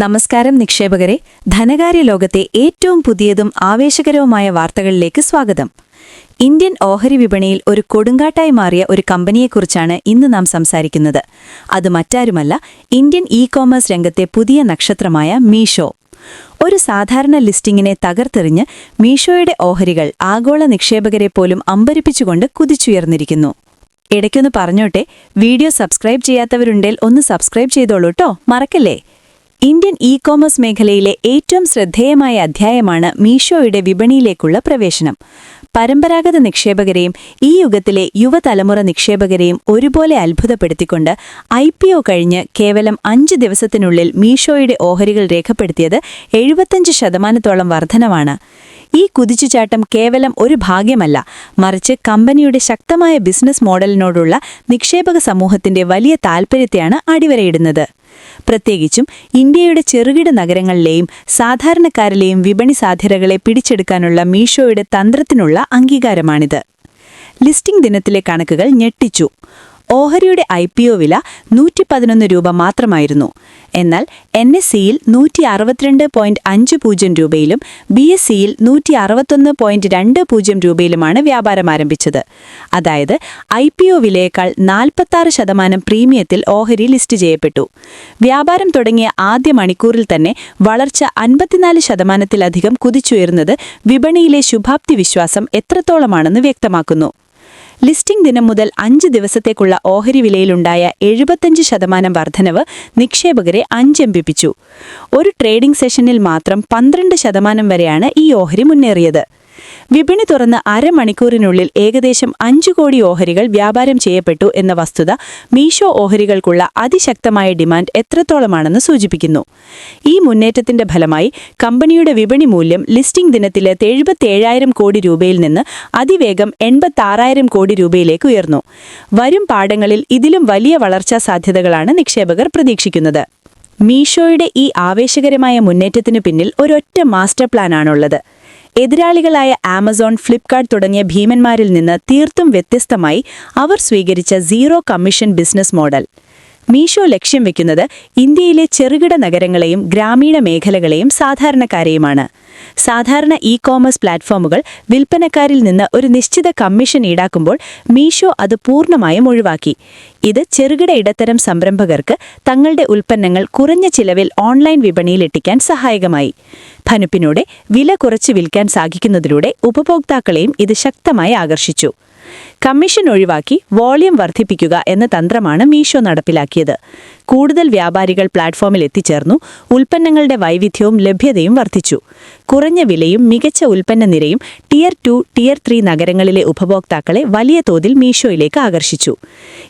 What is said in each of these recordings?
നമസ്കാരം നിക്ഷേപകരെ. ധനകാര്യ ലോകത്തെ ഏറ്റവും പുതിയതും ആവേശകരവുമായ വാർത്തകളിലേക്ക് സ്വാഗതം. ഇന്ത്യൻ ഓഹരി വിപണിയിൽ ഒരു കൊടുങ്കാട്ടായി മാറിയ ഒരു കമ്പനിയെക്കുറിച്ചാണ് ഇന്ന് നാം സംസാരിക്കുന്നത്. അത് മറ്റാരുമല്ല ഇന്ത്യൻ ഇ കോമേഴ്സ് രംഗത്തെ പുതിയ നക്ഷത്രമായ മീഷോ. ഒരു സാധാരണ ലിസ്റ്റിംഗിനെ തകർത്തെറിഞ്ഞ് മീഷോയുടെ ഓഹരികൾ ആഗോള നിക്ഷേപകരെ പോലും അമ്പരിപ്പിച്ചുകൊണ്ട് കുതിച്ചുയർന്നിരിക്കുന്നു. ഇടയ്ക്കൊന്ന് പറഞ്ഞോട്ടെ വീഡിയോ സബ്സ്ക്രൈബ് ചെയ്യാത്തവരുണ്ടേൽ ഒന്ന് സബ്സ്ക്രൈബ് ചെയ്തോളൂട്ടോ. മറക്കല്ലേ? ഇന്ത്യൻ ഇ കോമേഴ്സ് മേഖലയിലെ ഏറ്റവും ശ്രദ്ധേയമായ അധ്യായമാണ് മീഷോയുടെ വിപണിയിലേക്കുള്ള പ്രവേശനം. പരമ്പരാഗത നിക്ഷേപകരെയും ഈ യുഗത്തിലെ യുവതലമുറ നിക്ഷേപകരെയും ഒരുപോലെ അത്ഭുതപ്പെടുത്തിക്കൊണ്ട് ഐ പി ഒ കഴിഞ്ഞ് കേവലം അഞ്ച് ദിവസത്തിനുള്ളിൽ മീഷോയുടെ ഓഹരികൾ രേഖപ്പെടുത്തിയത് എഴുപത്തഞ്ച് ശതമാനത്തോളം വർധനവാണ്. ഈ കുതിച്ചുചാട്ടം കേവലം ഒരു ഭാഗ്യമല്ല. മറിച്ച് കമ്പനിയുടെ ശക്തമായ ബിസിനസ് മോഡലിനോടുള്ള നിക്ഷേപക സമൂഹത്തിന്റെ വലിയ താൽപ്പര്യത്തെയാണ് അടിവരയിടുന്നത്. പ്രത്യേകിച്ചും ഇന്ത്യയുടെ ചെറുകിട നഗരങ്ങളിലെയും സാധാരണക്കാരിലെയും വിപണി സാധ്യതകളെ പിടിച്ചെടുക്കാനുള്ള മീഷോയുടെ തന്ത്രത്തിനുള്ള അംഗീകാരമാണിത്. ലിസ്റ്റിംഗ് ദിനത്തിലെ കണക്കുകൾ ഞെട്ടിച്ചു. ഓഹരിയുടെ ഐ പി ഒ വില നൂറ്റി പതിനൊന്ന് രൂപ മാത്രമായിരുന്നു. എന്നാൽ എൻ എസ് സിയിൽ നൂറ്റി അറുപത്തിരണ്ട് പോയിന്റ് അഞ്ച് പൂജ്യം രൂപയിലും ബി എസ് സിയിൽ നൂറ്റി അറുപത്തൊന്ന് പോയിന്റ് രണ്ട് പൂജ്യം രൂപയിലുമാണ് വ്യാപാരം ആരംഭിച്ചത്. അതായത് ഐ പി ഒ വിലയേക്കാൾ നാൽപ്പത്താറ് ശതമാനം പ്രീമിയത്തിൽ ഓഹരി ലിസ്റ്റ് ചെയ്യപ്പെട്ടു. വ്യാപാരം തുടങ്ങിയ ആദ്യ മണിക്കൂറിൽ തന്നെ വളർച്ച അൻപത്തിനാല് ശതമാനത്തിലധികം കുതിച്ചുയർന്നത് വിപണിയിലെ ശുഭാപ്തി വിശ്വാസം എത്രത്തോളമാണെന്ന് വ്യക്തമാക്കുന്നു. ലിസ്റ്റിംഗ് ദിനം മുതൽ അഞ്ച് ദിവസത്തേക്കുള്ള ഓഹരി വിലയിലുണ്ടായ എഴുപത്തഞ്ച് ശതമാനം വർധനവ് നിക്ഷേപകരെ അഞ്ചെമ്പിപ്പിച്ചു. ഒരു ട്രേഡിംഗ് സെഷനിൽ മാത്രം പന്ത്രണ്ട് ശതമാനം വരെയാണ് ഈ ഓഹരി മുന്നേറിയത്. വിപണി തുറന്ന് അരമണിക്കൂറിനുള്ളിൽ ഏകദേശം അഞ്ചു കോടി ഓഹരികൾ വ്യാപാരം ചെയ്യപ്പെട്ടു എന്ന വസ്തുത മീഷോ ഓഹരികൾക്കുള്ള അതിശക്തമായ ഡിമാൻഡ് എത്രത്തോളമാണെന്ന് സൂചിപ്പിക്കുന്നു. ഈ മുന്നേറ്റത്തിന്റെ ഫലമായി കമ്പനിയുടെ വിപണി മൂല്യം ലിസ്റ്റിംഗ് ദിനത്തിലെ എഴുപത്തേഴായിരം കോടി രൂപയിൽ നിന്ന് അതിവേഗം എൺപത്താറായിരം കോടി രൂപയിലേക്ക് ഉയർന്നു. വരും പാടങ്ങളിൽ ഇതിലും വലിയ വളർച്ചാ സാധ്യതകളാണ് നിക്ഷേപകർ പ്രതീക്ഷിക്കുന്നത്. മീഷോയുടെ ഈ ആവേശകരമായ മുന്നേറ്റത്തിനു പിന്നിൽ ഒരൊറ്റ മാസ്റ്റർ പ്ലാനാണുള്ളത്. എതിരാളികളായ ആമസോൺ ഫ്ലിപ്കാർട്ട് തുടങ്ങിയ ഭീമന്മാരിൽ നിന്ന് തീർത്തും വ്യത്യസ്തമായി അവർ സ്വീകരിച്ച zero commission business model. Meesho ലക്ഷ്യം വെക്കുന്നത് ഇന്ത്യയിലെ ചെറുകിട നഗരങ്ങളെയും ഗ്രാമീണ മേഖലകളെയും സാധാരണക്കാരെയുമാണ്. സാധാരണ ഇ കോമേഴ്സ് പ്ലാറ്റ്ഫോമുകൾ വിൽപ്പനക്കാരിൽ നിന്ന് ഒരു നിശ്ചിത കമ്മീഷൻ ഈടാക്കുമ്പോൾ മീഷോ അത് പൂർണമായും ഒഴിവാക്കി. ഇത് ചെറുകിട ഇടത്തരം സംരംഭകർക്ക് തങ്ങളുടെ ഉൽപ്പന്നങ്ങൾ കുറഞ്ഞ ചിലവിൽ ഓൺലൈൻ വിപണിയിൽ എത്തിക്കാൻ സഹായകമായി. ധനുപ്പിനോടെ വില കുറച്ച് വിൽക്കാൻ സാധിക്കുന്നതിലൂടെ ഉപഭോക്താക്കളെയും ഇത് ശക്തമായി ആകർഷിച്ചു. കമ്മീഷൻ ഒഴിവാക്കി വോളിയം വർദ്ധിപ്പിക്കുക എന്ന തന്ത്രമാണ് മീഷോ നടപ്പിലാക്കിയത്. കൂടുതൽ വ്യാപാരികൾ പ്ലാറ്റ്ഫോമിൽ എത്തിച്ചേർന്നു. ഉൽപ്പന്നങ്ങളുടെ വൈവിധ്യവും ലഭ്യതയും വർദ്ധിച്ചു. കുറഞ്ഞ വിലയും മികച്ച ഉൽപ്പന്ന നിരയും ടിയർ ടു ടിയർ ത്രീ നഗരങ്ങളിലെ ഉപഭോക്താക്കളെ വലിയ തോതിൽ മീഷോയിലേക്ക് ആകർഷിച്ചു.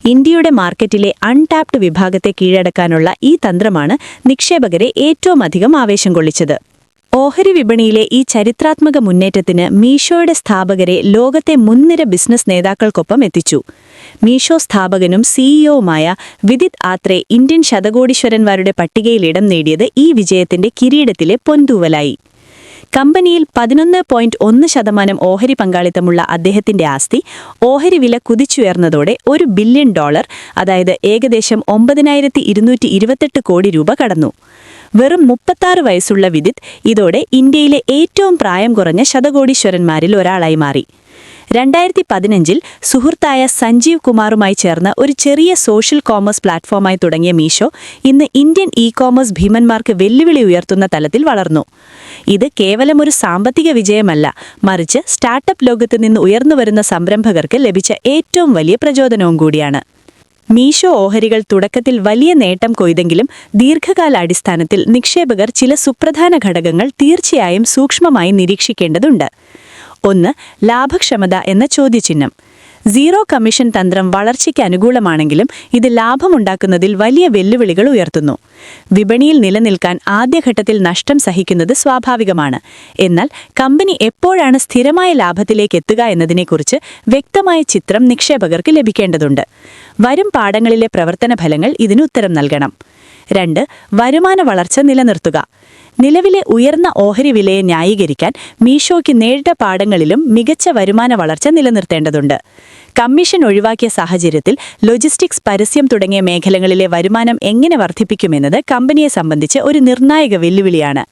ഇന്ത്യയുടെ മാർക്കറ്റിലെ അൺടാപ്ഡ് വിഭാഗത്തെ കീഴടക്കാനുള്ള ഈ തന്ത്രമാണ് നിക്ഷേപകരെ ഏറ്റവും അധികം ആവേശം കൊള്ളിച്ചത്. ഓഹരി വിപണിയിലെ ഈ ചരിത്രാത്മക മുന്നേറ്റത്തിന് മീഷോയുടെ സ്ഥാപകരെ ലോകത്തെ മുൻനിര ബിസിനസ് നേതാക്കൾക്കൊപ്പം എത്തിച്ചു. മീഷോ സ്ഥാപകനും സിഇഒവുമായ വിദിത് ആത്രെ ഇന്ത്യൻ ശതകോടീശ്വരന്മാരുടെ പട്ടികയിൽ ഇടം നേടിയത് ഈ വിജയത്തിന്റെ കിരീടത്തിലെ പൊന്തൂവലായി കമ്പനിയിൽ പതിനൊന്ന് പോയിന്റ് ഒന്ന് ശതമാനം ഓഹരി പങ്കാളിത്തമുള്ള അദ്ദേഹത്തിന്റെ ആസ്തി ഓഹരി വില കുതിച്ചുയർന്നതോടെ ഒരു ബില്യൺ ഡോളർ അതായത് ഏകദേശം ഒമ്പതിനായിരത്തി കോടി രൂപ കടന്നു. വെറും മുപ്പത്താറ് വയസ്സുള്ള വിദിത് ഇതോടെ ഇന്ത്യയിലെ ഏറ്റവും പ്രായം കുറഞ്ഞ ശതകോടീശ്വരന്മാരിൽ ഒരാളായി മാറി. രണ്ടായിരത്തി പതിനഞ്ചിൽ സുഹൃത്തായ സഞ്ജീവ് കുമാറുമായി ചേർന്ന ഒരു ചെറിയ സോഷ്യൽ കോമേഴ്സ് പ്ലാറ്റ്ഫോമായി തുടങ്ങിയ മീഷോ ഇന്ന് ഇന്ത്യൻ ഇ കോമേഴ്സ് ഭീമന്മാർക്ക് വെല്ലുവിളി ഉയർത്തുന്ന തലത്തിൽ വളർന്നു. ഇത് കേവലം ഒരു സാമ്പത്തിക വിജയമല്ല മറിച്ച് സ്റ്റാർട്ടപ്പ് ലോകത്ത് നിന്ന് ഉയർന്നുവരുന്ന സംരംഭകർക്ക് ലഭിച്ച ഏറ്റവും വലിയ പ്രചോദനവും കൂടിയാണ്. മീഷോ ഓഹരികൾ തുടക്കത്തിൽ വലിയ നേട്ടം കൊയ്തെങ്കിലും ദീർഘകാല അടിസ്ഥാനത്തിൽ നിക്ഷേപകർ ചില സുപ്രധാന ഘടകങ്ങൾ തീർച്ചയായും സൂക്ഷ്മമായി നിരീക്ഷിക്കേണ്ടതുണ്ട്. ഒന്ന് ലാഭക്ഷമത എന്ന ചോദ്യചിഹ്നം. സീറോ കമ്മീഷൻ തന്ത്രം വളർച്ചയ്ക്ക് അനുകൂലമാണെങ്കിലും ഇത് ലാഭമുണ്ടാക്കുന്നതിൽ വലിയ വെല്ലുവിളികൾ ഉയർത്തുന്നു. വിപണിയിൽ നിലനിൽക്കാൻ ആദ്യഘട്ടത്തിൽ നഷ്ടം സഹിക്കുന്നത് സ്വാഭാവികമാണ്. എന്നാൽ കമ്പനി എപ്പോഴാണ് സ്ഥിരമായ ലാഭത്തിലേക്ക് എത്തുക എന്നതിനെക്കുറിച്ച് വ്യക്തമായ ചിത്രം നിക്ഷേപകർക്ക് ലഭിക്കേണ്ടതുണ്ട്. വരും പാഠങ്ങളിലെ പ്രവർത്തന ഫലങ്ങൾ ഇതിന് ഉത്തരം നൽകണം. രണ്ട് വരുമാന വളർച്ച നിലനിർത്തുക. നിലവിലെ ഉയർന്ന ഓഹരി വിലയെ ന്യായീകരിക്കാൻ മീഷോയ്ക്ക് നേരിട്ട പാടങ്ങളിലും മികച്ച വരുമാന വളർച്ച നിലനിർത്തേണ്ടതുണ്ട്. കമ്മീഷൻ ഒഴിവാക്കിയ സാഹചര്യത്തിൽ ലോജിസ്റ്റിക്സ് പരസ്യം തുടങ്ങിയ മേഖലകളിലെ വരുമാനം എങ്ങനെ വർദ്ധിപ്പിക്കുമെന്നത് കമ്പനിയെ സംബന്ധിച്ച് ഒരു നിർണായക വെല്ലുവിളിയാണ്.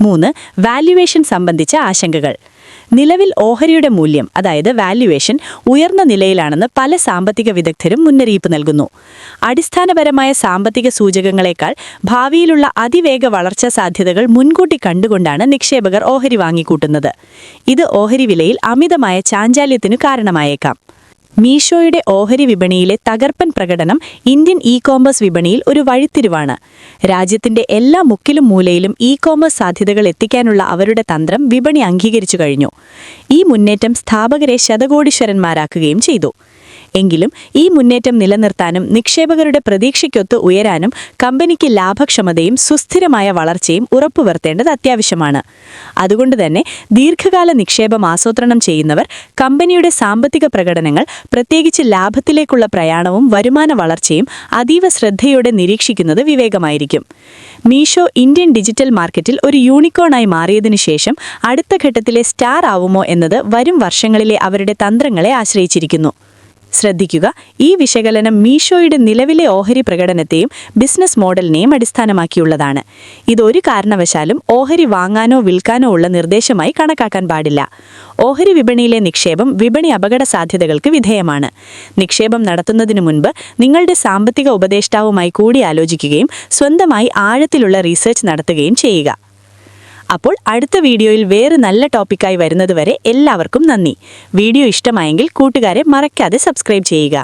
മൂന്ന് വാല്യുവേഷൻ സംബന്ധിച്ച ആശങ്കകൾ. നിലവിൽ ഓഹരിയുടെ മൂല്യം അതായത് വാല്യുവേഷൻ ഉയർന്ന നിലയിലാണെന്ന് പല സാമ്പത്തിക വിദഗ്ധരും മുന്നറിയിപ്പ് നൽകുന്നു. അടിസ്ഥാനപരമായ സാമ്പത്തിക സൂചകങ്ങളെക്കാൾ ഭാവിയിലുള്ള അതിവേഗ വളർച്ചാ സാധ്യതകൾ മുൻകൂട്ടി കണ്ടുകൊണ്ടാണ് നിക്ഷേപകർ ഓഹരി വാങ്ങിക്കൂട്ടുന്നത്. ഇത് ഓഹരി വിലയിൽ അമിതമായ ചാഞ്ചാല്യത്തിനു കാരണമായേക്കാം. മീഷോയുടെ ഓഹരി വിപണിയിലെ തകർപ്പൻ പ്രകടനം ഇന്ത്യൻ ഇ കോമേഴ്സ് വിപണിയിൽ ഒരു വഴിത്തിരിവാണ്. രാജ്യത്തിന്റെ എല്ലാ മുക്കിലും മൂലയിലും ഇ കോമേഴ്സ് സാധ്യതകൾ എത്തിക്കാനുള്ള അവരുടെ തന്ത്രം വിപണി അംഗീകരിച്ചു കഴിഞ്ഞു. ഈ മുന്നേറ്റം സ്ഥാപകരെ ശതകോടീശ്വരന്മാരാക്കുകയും ചെയ്തു. എങ്കിലും ഈ മുന്നേറ്റം നിലനിർത്താനും നിക്ഷേപകരുടെ പ്രതീക്ഷയ്ക്കൊത്ത് ഉയരാനും കമ്പനിക്ക് ലാഭക്ഷമതയും സുസ്ഥിരമായ വളർച്ചയും ഉറപ്പുവരുത്തേണ്ടത് അത്യാവശ്യമാണ്. അതുകൊണ്ട് തന്നെ ദീർഘകാല നിക്ഷേപം ആസൂത്രണം ചെയ്യുന്നവർ കമ്പനിയുടെ സാമ്പത്തിക പ്രകടനങ്ങൾ പ്രത്യേകിച്ച് ലാഭത്തിലേക്കുള്ള പ്രയാണവും വരുമാന വളർച്ചയും അതീവ ശ്രദ്ധയോടെ നിരീക്ഷിക്കുന്നത് വിവേകമായിരിക്കും. മീഷോ ഇന്ത്യൻ ഡിജിറ്റൽ മാർക്കറ്റിൽ ഒരു യൂണിക്കോണായി മാറിയതിനു ശേഷം അടുത്ത ഘട്ടത്തിലെ സ്റ്റാർ ആവുമോ എന്നത് വരും വർഷങ്ങളിലെ അവരുടെ തന്ത്രങ്ങളെ ആശ്രയിച്ചിരിക്കുന്നു. ശ്രദ്ധിക്കുക. ഈ വിശകലനം മീഷോയുടെ നിലവിലെ ഓഹരി പ്രകടനത്തെയും ബിസിനസ് മോഡലിനെയും അടിസ്ഥാനമാക്കിയുള്ളതാണ്. ഇതൊരു കാരണവശാലും ഓഹരി വാങ്ങാനോ വിൽക്കാനോ ഉള്ള നിർദ്ദേശമായി കണക്കാക്കാൻ പാടില്ല. ഓഹരി വിപണിയിലെ നിക്ഷേപം വിപണി അപകട സാധ്യതകൾക്ക് വിധേയമാണ്. നിക്ഷേപം നടത്തുന്നതിനു മുൻപ് നിങ്ങളുടെ സാമ്പത്തിക ഉപദേഷ്ടാവുമായി കൂടി ആലോചിക്കുകയും സ്വന്തമായി ആഴത്തിലുള്ള റീസർച്ച് നടത്തുകയും ചെയ്യുക. അപ്പോൾ അടുത്ത വീഡിയോയിൽ വേറെ നല്ല ടോപ്പിക്കായി വരുന്നതുവരെ എല്ലാവർക്കും നന്ദി. വീഡിയോ ഇഷ്ടമായെങ്കിൽ കൂട്ടുകാരെ മറക്കാതെ സബ്സ്ക്രൈബ് ചെയ്യുക.